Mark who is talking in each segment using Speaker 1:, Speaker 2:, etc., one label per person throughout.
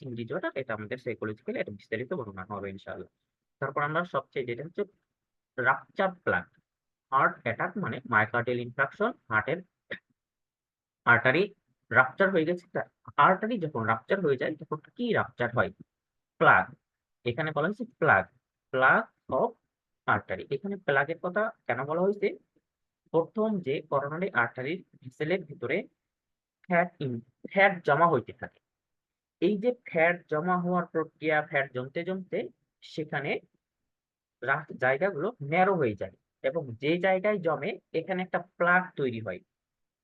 Speaker 1: ইচিং disorder এটা আমাদের psychologically এটা বিস্তারিত বর্ণনা হবে ইনশাআল্লাহ। তারপর আমরা সবচেয়ে যেটা হচ্ছে রাপচার প্লাগ হার্ট অ্যাটাক মানে মায়োকার্ডিয়াল ইনফ্রাকশন হার্টের আর্টারি রাপচার হয়ে গেছে। আর্টারি যখন রাপচার হয়ে যায়, তখন কি রাপচার হয়? প্লাগ এখানে বলা হয়েছে প্লাগ প্লাগ অফ আর্টারি এখানে প্লাগের কথা কেন বলা হয়েছে? প্রথম যে করোনারি আর্টারির ভেসেলের ভিতরে ফ্যাট ফ্যাট জমা হইতে থাকে। এই যে ফ্যাট জমা হওয়ার প্রক্রিয়া, ফ্যাট জমতে জমতে সেখানে জায়গাগুলো ন্যারো হয়ে যায় এবং যে জায়গায় জমে এখানে একটা প্লাগ তৈরি হয়।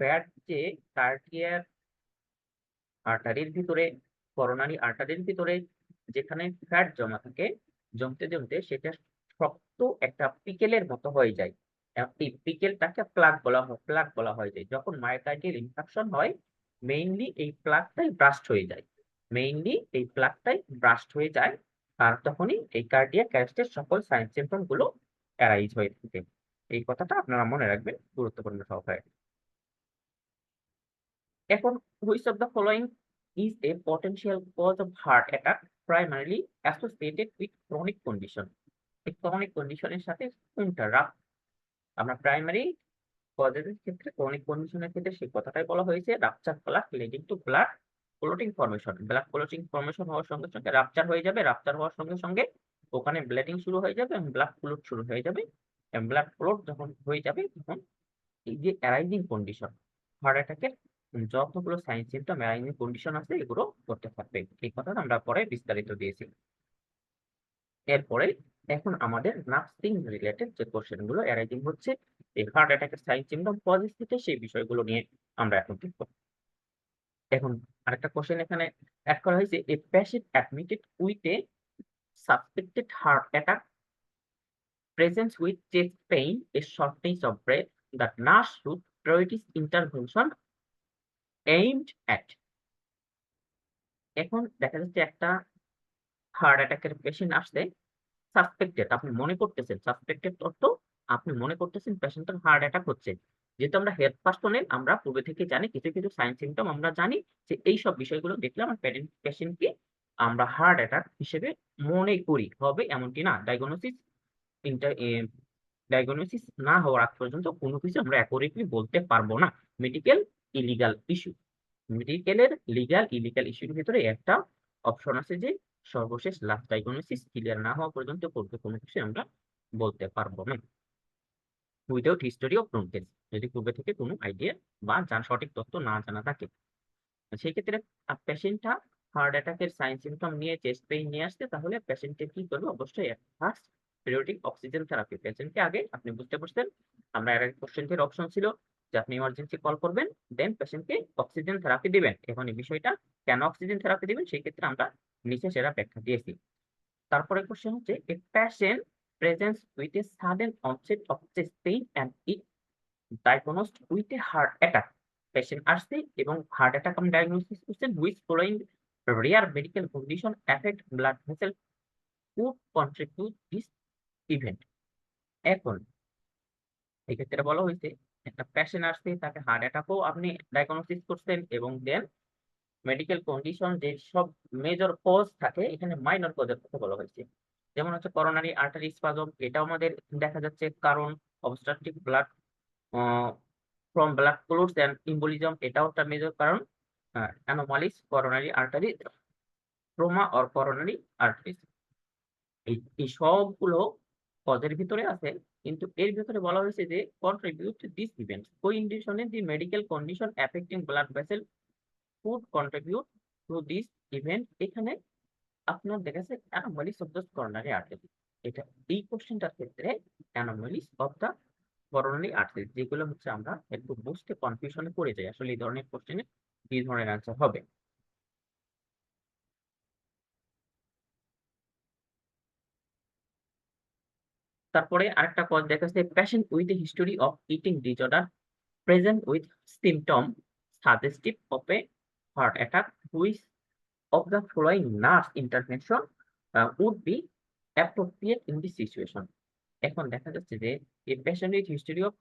Speaker 1: ফ্যাট যে কার্ডিয়ার আর্টারির ভিতরে করোনারি আর্টারির ভিতরে যেখানে ফ্যাট জমা থাকে, জমতে জমতে সেটা শক্ত একটা পিকেলের মতো হয়ে যায়। এই পিকেলটাকে প্লাগ বলা হয় প্লাগ বলা হয় যে যখন মায়োকার্ডিয়াল ইনফেকশন হয় মেইনলি এই প্লাগটাই ব্রাস্ট হয়ে যায়। মেইনলি এই প্লাগটাই ব্রাস্ট হয়ে যায় আর তখনই এই কার্ডিয়াক অ্যারেস্টের সকল সাইন সিমটমগুলো অ্যারাইজ হয়ে থাকে। এই কথাটা আপনারা মনে রাখবেন, গুরুত্বপূর্ণ সহকারে। এখন which of the following is a potential cause of heart attack? Primarily associated with chronic condition এই chronic কন্ডিশনের সাথে কোনটা রাফ আমরা প্রাইমারি কজের ক্ষেত্রে ক্রনিক কন্ডিশনের ক্ষেত্রে সেই কথাটাই বলা হয়েছে, rupture plaque leading to blood clotting formation blood clotting formation হওয়ার সঙ্গে সঙ্গে রাপচার হয়ে যাবে রাপচার হওয়ার সঙ্গে সঙ্গে ওখানে ব্লিডিং শুরু হয়ে যাবে ব্লাড ক্লোট শুরু হয়ে যাবে ব্লাড ক্লোট যখন হয়ে যাবে তখন এই যে অ্যারাইজিং কন্ডিশন হার্ট অ্যাটাকের যতগুলো সাইন সিমটম অ্যারাইজিং কন্ডিশন আছে এগুলো করতে থাকবে। এই কথাটা আমরা পরে বিস্তারিত দিয়েছি। এরপরে এখন আমাদের নার্সিং রিলেটেড যে কোশ্চেনগুলো অ্যারাইজিং হচ্ছে, এই হার্ট অ্যাটাকের সাইন সিমটম পজিটিভিতে সেই বিষয়গুলো নিয়ে আমরা এখন দেখব। এখন আরেকটা কোশ্চেন এখানে অ্যাড করা হয়েছে a patient admitted with a suspected heart attack presents with chest pain, a shortness of breath, that nurse should prioritize intervention aimed at. এখন দেখা যাচ্ছে একটা হার্ট অ্যাটাকের পেশেন্ট আসছে সাসপেক্টেড আপনি মনে করতেছেন সাসপেক্টেড অর্থ আপনি মনে করতেছেন পেশেন্টের হার্ট অ্যাটাক হচ্ছে যেহেতু আমরা হেলথ পার্সোনেল আমরা পূর্বে থেকে জানি, কিছু কিছু সাইন সিমটম আমরা জানি যে এই সব বিষয়গুলো দেখলে আমার পেশেন্টকে আমরা হার্ট অ্যাটাক হিসেবে মনে করি, হবে এমনটি না ডায়াগনোসিস ইন্টার ডায়াগনোসিস না হওয়ার আগ পর্যন্ত কোনো কিছু আমরা অ্যাকুরেটলি বলতে পারব না। মেডিকেল ইলিগাল ইস্যু মেডিকেলের লিগাল ইলিগাল ইস্যুর ভিতরে একটা অপশন আছে যে সর্বশেষ লাস্ট ডায়াগনোসিস ক্লিয়ার না হওয়া পর্যন্ত পূর্বে কোনো কিছু আমরা বলতে পারব না। উইদাউট হিস্টোরি অফ নোন যদি পূর্বে থেকে কোনো আইডিয়া বা যার সঠিক তথ্য না জানা থাকে। সেই ক্ষেত্রে পেশেন্টটা হার্ট অ্যাটাকের সাইন সিমটম নিয়ে চেস্ট পেইন নিয়ে আসতে, তাহলে পেশেন্টকে কি করবে? অবশ্যই ফার্স্ট পিরিয়ডিক অক্সিজেন থেরাপি পেশেন্টকে আগে আপনি বুঝতে পারছেন। আমরা এর আগে কোশ্চেনটির অপশন ছিল যে আপনি ইমার্জেন্সি কল করবেন দেন পেশেন্টকে অক্সিজেন থেরাপি দিবেন। এখন এই বিষয়টা কেন অক্সিজেন থেরাপি দিবেন? সেই ক্ষেত্রে আমরা নিচে সেটা ব্যাখ্যা দিয়েছি। তারপরে কোশ্চেন হচ্ছে a patient presents with a sudden onset of chest pain, and it diagnosed with a heart attack. Patient আসছে এবং হার্ট অ্যাটাক আমি ডায়াগনোসিস করছেন which following rare medical condition affect blood vessel could contribute this event এখন এক্ষেত্রে বলা হয়েছে, একটা patient আসছে তাকে হার্ট অ্যাটাকও আপনি ডায়াগনোসিস করছেন এবং দেন মেডিকেল কন্ডিশন যে সব মেজর কজ থাকে, এখানে মাইনর কজের কথা বলা হয়েছে। যেমন হচ্ছে করোনারি আর্টারি স্পাজম এটাও আমাদের দেখা যাচ্ছে কারণ obstructive blood from blood clots and embolism এটাও একটা মেজর কারণ anomalies coronary artery trauma or coronary arteries এই সবগুলো কজের ভিতরে আছে, কিন্তু এর ভিতরে বলা হয়েছে যে কন্ট্রিবিউট দিস ইভেন্ট কো ইন্ডিশনে the medical condition affecting blood vessel could contribute to this event এখানে আপনার দেখা যাচ্ছে anomalies of the coronary artery. এটা, এই কোশ্চেনটার ক্ষেত্রে অ্যানোমালিস দ্য করোনারি আর্টারি, যেগুলো হচ্ছে আমরা একটু বুঝতে কনফিউশনে পড়ে যাই। আসলে এই ধরনের কোশ্চেনে কি ধরনের অ্যান্সার হবে? তারপরে আরেকটা কজ দেখা যাচ্ছে patient with history of eating disorder present with symptom suggestive of a heart attack which of the following nurse intervention uh, would be appropriate in this situation. এখন দেখা যাচ্ছে যে এই পেশেন্টের হিস্টোরি অফ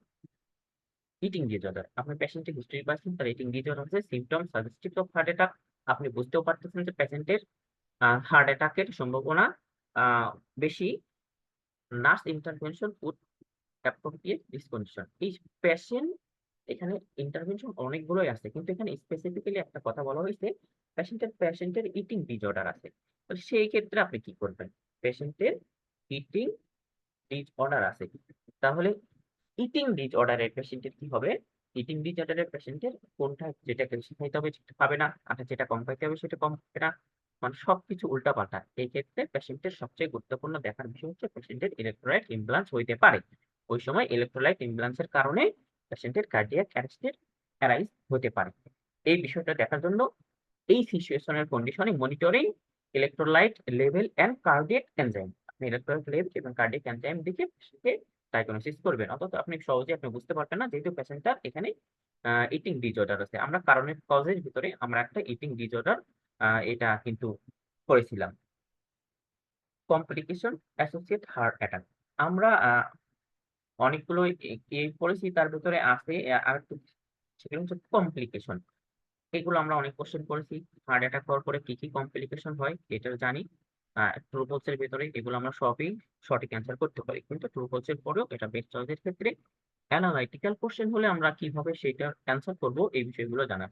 Speaker 1: ইটিং ডিসঅর্ডার আপনি পেশেন্টের history পাচ্ছেন তার ইটিং ডিসঅর্ডার হচ্ছে symptom suggestive of heart attack আপনি বুঝতেও পারতেছেন যে পেশেন্টের হার্ট অ্যাটাকের সম্ভাবনা বেশি। Nurse intervention would appropriate this condition এই পেশেন্ট এখানে ইন্টারভেনশন অনেকগুলোই আছে কিন্তু এখানে স্পেসিফিক্যালি একটা কথা বলা হয়েছে পেশেন্টের পেশেন্টের ইটিং ডিসঅর্ডার আছে। তো সেই ক্ষেত্রে আপনি কি করবেন? পেশেন্টের ইটিং ডিসঅর্ডার আছে। তাহলে ইটিং ডিসঅর্ডারের পেশেন্টের কি হবে? ইটিং ডিসঅর্ডারের পেশেন্টের কোনটা যেটা বেশি খাইতে হবে সেটা খাবে না। আর যেটা কম খাইতে হবে সেটা কম খাবে না। মানে সবকিছু উল্টাপাল্টা। এই ক্ষেত্রে পেশেন্টের সবচেয়ে গুরুত্বপূর্ণ দেখার বিষয় হচ্ছে পেশেন্টের ইলেকট্রোলাইট ইমব্যালেন্স হইতে পারে। ওই সময় ইলেকট্রোলাইট ইমব্যালেন্সের কারণে পেশেন্টের কার্ডিয়াক অ্যারেস্টের অ্যারাইজ হতে পারে। এই বিষয়টা দেখার জন্য এই সিচুয়েশনের কন্ডিশনে monitoring electrolyte level and cardiac enzyme আপনি ইলেকট্রোলাইট লেভেল এবং কার্ডিয়াক এনজাইম দেখে পেশেন্টকে ডায়াগনোসিস করবেন। অথচ আপনি সহজে আপনি বুঝতে পারবেন না যেহেতু পেশেন্টটার এখানে ইটিং ডিসঅর্ডার আছে। আমরা কারণের কজের ভিতরে আমরা একটা ইটিং ডিসঅর্ডার এটা কিন্তু করেছিলাম। কমপ্লিকেশন অ্যাসোসিয়েট হার্ট অ্যাটাক আমরা অনেকগুলো পড়েছি তার ভিতরে আছে আর সেগুলো হচ্ছে কমপ্লিকেশন এগুলো আমরা অনেক কোশ্চেন করেছি। হার্ট অ্যাটাক হওয়ার পরে কি কি কমপ্লিকেশন হয় এটা জানি। ট্রু ভিতরে এগুলো আমরা সবই সঠিক অ্যান্সার করতে পারি। কিন্তু ট্রু পরেও এটা বেস্ট চয়েসের ক্ষেত্রে অ্যানালাইটিক্যাল কোশ্চেন হলে আমরা কীভাবে সেটা অ্যান্সার করব এই বিষয়গুলো জানা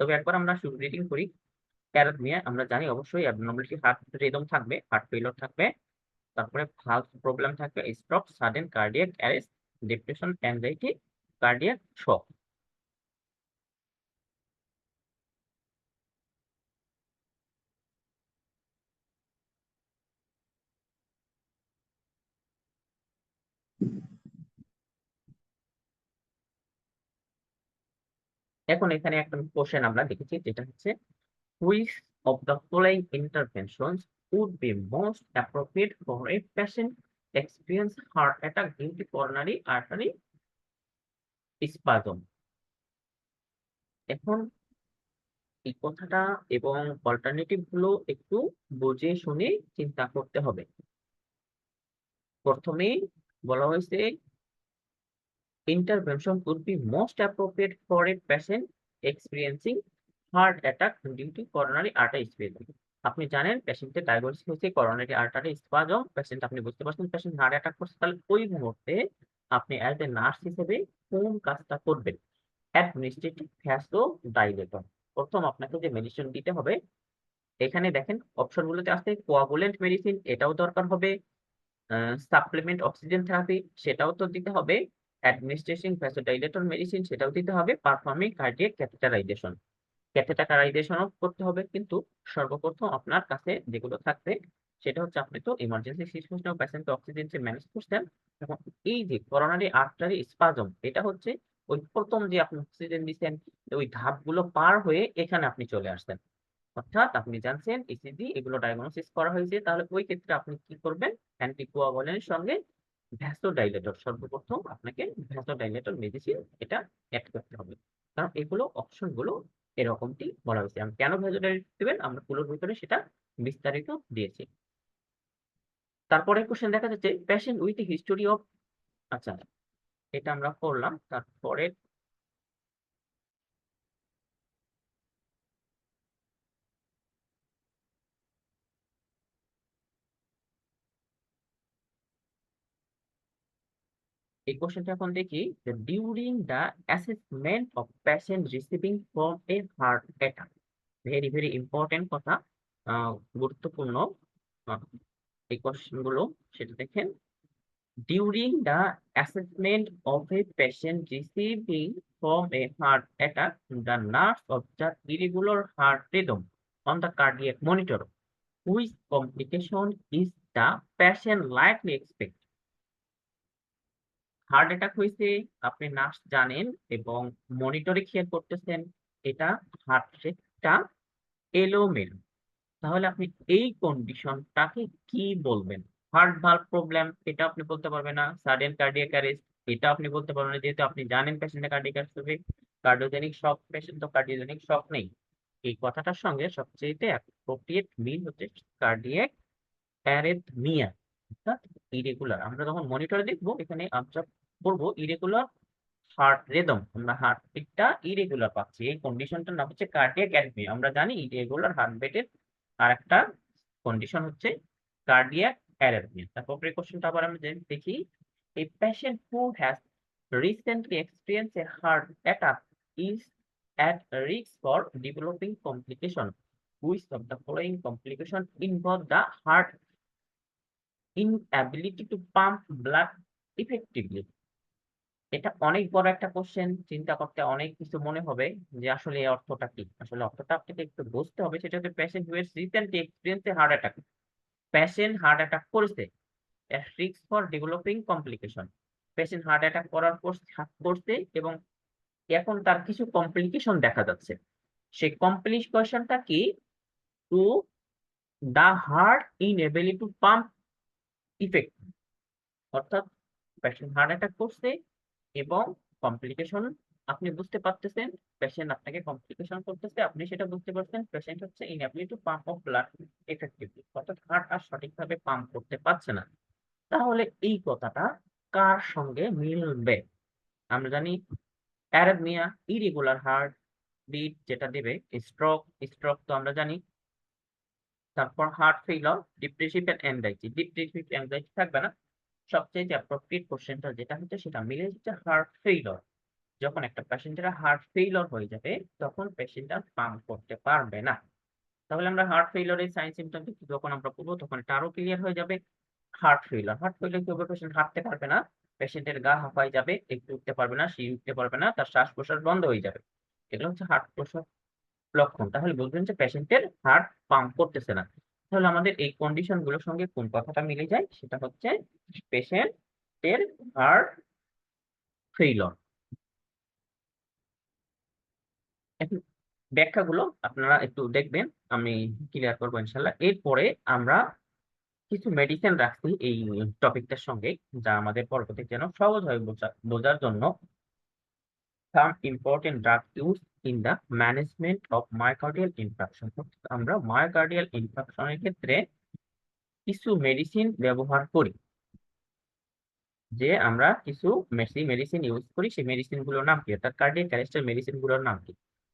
Speaker 1: তবে একবার আমরা শুরু রিডিং করি। অ্যারাথমিয়া আমরা জানি অবশ্যই অ্যাবনর্মালিটি হার্ট রিদম থাকবে হার্ট ফেলিওর থাকবে। তারপরে ভালভ প্রবলেম থাকবে stroke sudden cardiac arrest depression anxiety cardiac shock এখন এখানে একটা কোশ্চেন আমরা দেখেছি, যেটা হচ্ছে which of the following intervention would be most appropriate for a patient experience heart attack due to coronary artery spasm এখন এই কথাটা এবং অল্টারনেটিভগুলো একটু বুঝে শুনে চিন্তা করতে হবে। প্রথমে বলা হয়েছে intervention would be most appropriate for a patient experiencing heart attack due to coronary artery spasm. আপনি জানেন পেশেন্টের ডায়াগনোসিস হয়েছে করোনারি আর্টারি স্পাজম পেশেন্ট আপনি বুঝতে পারছেন পেশেন্ট হার্ট অ্যাটাক করছে, তাহলে ওই মুহূর্তে আপনি অ্যাজ এ নার্স হিসেবে কোন কাজটা করবেন? অ্যাডমিনিস্ট্রেটিভ ফ্যাসো ডাইলেটর প্রথম আপনাকে যে মেডিসিন দিতে হবে, এখানে দেখেন অপশনগুলোতে আছে কোয়াগুলেন্ট মেডিসিন এটাও দরকার হবে। সাপ্লিমেন্ট অক্সিজেন থেরাপি সেটাও তো দিতে হবে। অ্যাডমিনিস্ট্রেশন ভ্যাসোডাইলেটর মেডিসিন সেটাও দিতে হবে। পারফর্মিং কার্ডিয়াক ক্যাথেটারাইজেশন ক্যাথেটারাইজেশনও করতে হবে কিন্তু সর্বপ্রথম আপনার কাছে যেগুলো থাকবে, সেটা হচ্ছে আপনি তো ইমার্জেন্সি সিচুয়েশনে পেশেন্টকে অক্সিজেন ম্যানেজ করছেন এবং এই যে করোনারি আর্টারি স্পাজম এটা হচ্ছে ওই প্রথম যে আপনি অক্সিজেন দিচ্ছেন, ওই ধাপগুলো পার হয়ে এখানে আপনি চলে আসছেন। অর্থাৎ আপনি জানছেন ইসিজি এগুলো ডায়াগনোসিস করা হয়েছে, তাহলে ওই ক্ষেত্রে আপনি কি করবেন? অ্যান্টিকোয়াগুলেন্টের সঙ্গে ভ্যাসোডাইলেটর। সর্বপ্রথম আপনাকে ভ্যাসোডাইলেটর মেডিসিন এটা অ্যাড করতে হবে। কারণ এগুলো অপশনগুলো এরকমটি বলা হয়েছে। আমি কেন ভ্যাসোডাইলেটর দেবেন? আমরা পুরোর ভিতরে সেটা বিস্তারিত দিয়েছি। তারপরে কোশ্চেন দেখা যাচ্ছে প্যাশেন্ট উইথ হিস্টোরি অফ আচ্ছা এটা আমরা করলাম। তারপরে এই কোশ্চেনটা এখন দেখি during the assessment of patient receiving from a heart attack very very important কথা গুরুত্বপূর্ণ। এই কোশ্চেনগুলো সেটা দেখেন। During the assessment of a patient receiving from a heart attack the nurse observe irregular heart rhythm on the cardiac monitor which complication is the patient likely expect heart attack হয়েছে, আপনি nurse জানেন এবং মনিটরে খেয়াল করতেছেন, এটা heart রেটটা এলোমেলো। তাহলে আপনি এই কন্ডিশনটাকে কি বলবেন? হার্ট ভালভ প্রবলেম এটা আপনি বলতে পারবেন না। সাডেন কার্ডিয়াক অ্যারেস্ট এটা আপনি বলতে পারবেন না। যেহেতু আপনি জানেন পেশেন্টের কার্ডিয়াক অ্যারেস্ট হবে কার্ডিওজেনিক শক পেশেন্ট তো কার্ডিওজেনিক শক নেই। এই কথাটার সঙ্গে সবচেয়ে অ্যাপ্রোপ্রিয়েট মিল হচ্ছে কার্ডিয়াক অ্যারেথমিয়া অর্থাৎ ইরেগুলার আমরা যখন মনিটরে দেখব, এখানে অবজার্ভ করব ইরেগুলার হার্ট রেদম আমরা হার্ট হার্টবিটটা ইরেগুলার পাচ্ছি। এই কন্ডিশনটার নাম হচ্ছে কার্ডিয়াক অ্যারিথমিয়া আমরা জানি ইরেগুলার হার্টবিটের আর একটা কন্ডিশন হচ্ছে কার্ডিয়াক অ্যারিথমিয়া তারপর প্রিকশনটা আবার আমরা দেখি a patient who has recently experience a heart attack is at risk for developing complication which of the following complication involve the heart inability to pump blood effectively এটা অনেক বড় একটা question চিন্তা করতে অনেক কিছু মনে হবে যে আসলে এই অর্থটা কি? আসলে অর্থটা আপনাকে একটু বুঝতে হবে, সেটা হচ্ছে patient who recently experience a heart attack patient heart attack করেছে। Risk for developing complication patient heart attack করার পর করছে এবং এখন তার কিছু কমপ্লিকেশন দেখা যাচ্ছে। সেই কমপ্লিকেশনটা কি? To the heart inability to pump effect অর্থাৎ পেশেন্ট হার্ট অ্যাটাক করছে এবং কমপ্লিকেশন আপনি বুঝতে পারতেছেন পেশেন্ট আপনাকে কমপ্লিকেশন করতেছে, আপনি সেটা বুঝতে পারছেন পেশেন্ট হচ্ছে inability to pump of blood effectively অর্থাৎ হার্ট আর সঠিকভাবে পাম্প করতে পারছে না। তাহলে এই কথাটা কার সঙ্গে মিলবে? আমরা জানি অ্যারাবমিয়া ইরেগুলার হার্ট বিট যেটা দেবে স্ট্রোক স্ট্রোক তো আমরা জানি। তারপর heart failure depressive and anxiety depressive anxiety থাকবে না। সবচেয়ে অ্যাপ্রোপ্রিয়েট কোশ্চেনটা যেটা হচ্ছে সেটা মিলে হার্ট ফেইলর যখন একটা পেশেন্টের হার্ট ফেইলর হয়ে যাবে, তখন পেশেন্টটা পাম্প করতে পারবে না। তাহলে আমরা হার্ট ফেইলরের সাইন সিমটম যখন আমরা তখন এটা ক্লিয়ার হয়ে যাবে। হার্ট ফেইলর হার্ট ফেইলর কি হবে? পেশেন্ট হাঁটতে পারবে না। পেশেন্টের গা হাঁপাই যাবে, একটু উঠতে পারবে না সিঁড়ি উঠতে পারবে না, তার শ্বাস প্রশ্বাস বন্ধ হয়ে যাবে। এগুলো হচ্ছে হার্ট প্রশ্বাস লক্ষণ। তাহলে বুঝবেন যে পেশেন্টের হার্ট পাম্প করতেছে না। তাহলে আমাদের এই কন্ডিশনগুলোর সঙ্গে কোন কথাটা মিলে যায়? সেটা হচ্ছে পেশেন্টের হার্ট ফেইলর এখন ব্যাখ্যাগুলো আপনারা একটু দেখবেন, আমি ক্লিয়ার করব ইনশাল্লাহ এরপরে আমরা কিছু মেডিসিন রাখছি এই টপিকটার সঙ্গে, যা আমাদের পরবর্তী যেন সহজ হয় বোঝা- বোঝার জন্য some important drug used in the management of infarction. অর্থাৎ আমরা infarction এর ক্ষেত্রে কিছু মেডিসিন ব্যবহার করি। যে আমরা কিছু মেডিসিন ইউজ করি, সেই মেডিসিনগুলোর নাম কি? অর্থাৎ কার্ডিয়াক অ্যারেস্টের মেডিসিনগুলোর নাম কি?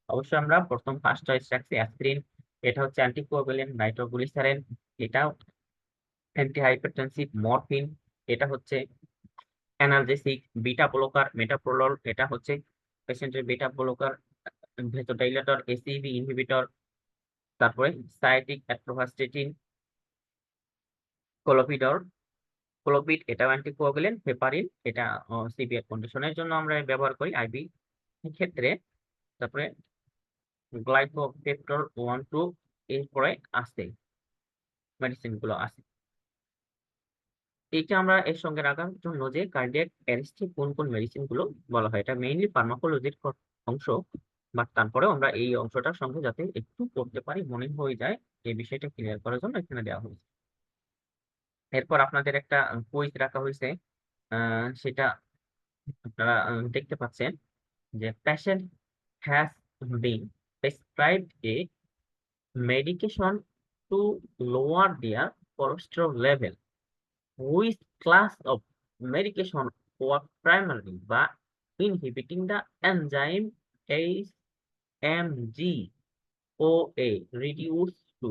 Speaker 1: অবশ্যই আমরা প্রথম ফার্স্ট চয়েস রাখছি অ্যাসপিরিন এটা হচ্ছে অ্যান্টিকোয়াগুলেন্ট নাইট্রোগ্লিসারিন এটা অ্যান্টি হাইপারটেনসিভ মরফিন এটা হচ্ছে অ্যানালজেসিক বিটা ব্লকার মেটাপ্রোলল এটা হচ্ছে পেশেন্টের beta blocker vasodilator ACE inhibitor তারপরে সাইটিক অ্যাট্রোভাস্টেটিন কোলোপিডর ক্লোপিড এটাও অ্যান্টিকোয়াগুলেন্ট হেপারিন এটা সিভিয়ার কন্ডিশনের জন্য আমরা ব্যবহার করি আইবি ক্ষেত্রে। তারপরে গ্লাইকোপেপ্টর ওয়ান টু এরপরে আসছে মেডিসিনগুলো আছে এইটা আমরা এর সঙ্গে রাখার জন্য যে কার্ডিয়াক অ্যারেস্টে কোন কোন মেডিসিনগুলো বলা হয়, এটা মেইনলি ফার্মাকোলজির অংশ। বাট তারপরেও আমরা এই অংশটার সঙ্গে যাতে একটু করতে পারি, মনে হয়ে যায়, এই বিষয়টা ক্লিয়ার করার জন্য এখানে দেওয়া হয়েছে। এরপর আপনাদের একটা কুইজ রাখা হয়েছে সেটা আপনারা দেখতে পাচ্ছেন যে patient has been prescribe a medication to lower their cholesterol level with class of medication were primary বা inhibiting the enzyme H HMG-OA reduce to.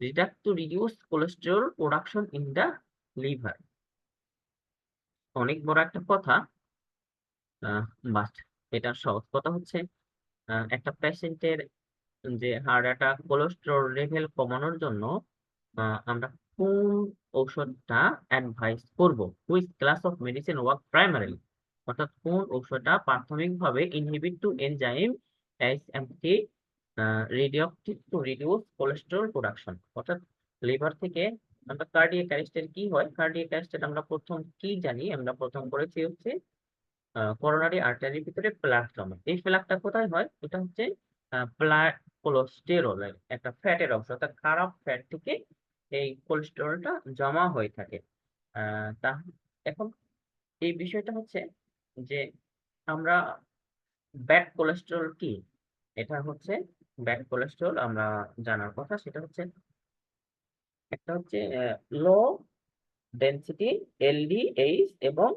Speaker 1: Reduct to reduce cholesterol production in the liver. অনেক বড় একটা কথা। But এটার সহজ কথা হচ্ছে। একটা পেশেন্টের যে হার্ট অ্যাটাক কোলেস্টেরল লেভেল কমানোর জন্য আমরা কোন ঔষধটা অ্যাডভাইস করব? Which class of medicine work primarily অর্থাৎ কোন ঔষধটা প্রাথমিকভাবে inhibit to enzyme SMT reductase to reduce cholesterol production অর্থাৎ লিভার থেকে আমরা কার্ডিয়াক অ্যারেস্টের কি হয়? কার্ডিয়াক অ্যারেস্টের আমরা প্রথম কি জানি? আমরা প্রথম করেছি হচ্ছে করোনারি আর্টারির ভিতরে প্লাক জমা এই প্লাকটা কোথায় হয়? এটা হচ্ছে প্লাক কোলেস্টেরলের একটা ফ্যাটের অংশ। অর্থাৎ খারাপ ফ্যাট থেকে এই কোলেস্টেরলটা জমা হয়ে থাকে। তা এখন এই বিষয়টা হচ্ছে যে আমরা ব্যাড কোলেস্টেরল কি? এটা হচ্ছে ব্যাড কোলেস্টেরল আমরা জানার কথা সেটা হচ্ছে একটা হচ্ছে লো ডেনসিটি এলডিএইচ এবং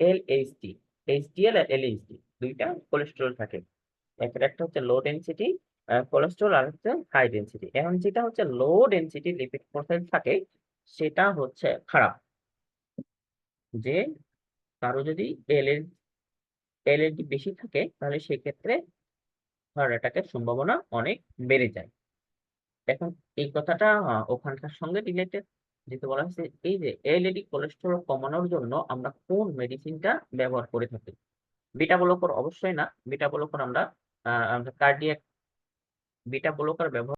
Speaker 1: এলএইচটি এইচডিএল আর এলএইচডি দুইটা কোলেস্টেরল থাকে। একের একটা হচ্ছে লো ডেনসিটি কোলেস্টেরল আর হচ্ছে হাই ডেনসিটি এখন যেটা হচ্ছে লো ডেনসিটি লিপিড প্রোফাইল থাকে, সেটা হচ্ছে খারাপ। যে কারও যদি এল এলএন এলএনটি বেশি থাকে, তাহলে সেক্ষেত্রে হার্ট অ্যাটাকের সম্ভাবনা অনেক বেড়ে যায়। এখন এই কথাটা ওখানকার সঙ্গে রিলেটেড যেটা বলা হয়েছে, এই যে এলএডি কোলেস্টেরল কমানোর জন্য আমরা কোন মেডিসিনটা ব্যবহার করে থাকি? বিটা ব্লকর অবশ্যই না বিটা ব্লকর আমরা আমরা কার্ডিয়াক বিটা ব্লকার ব্যবহার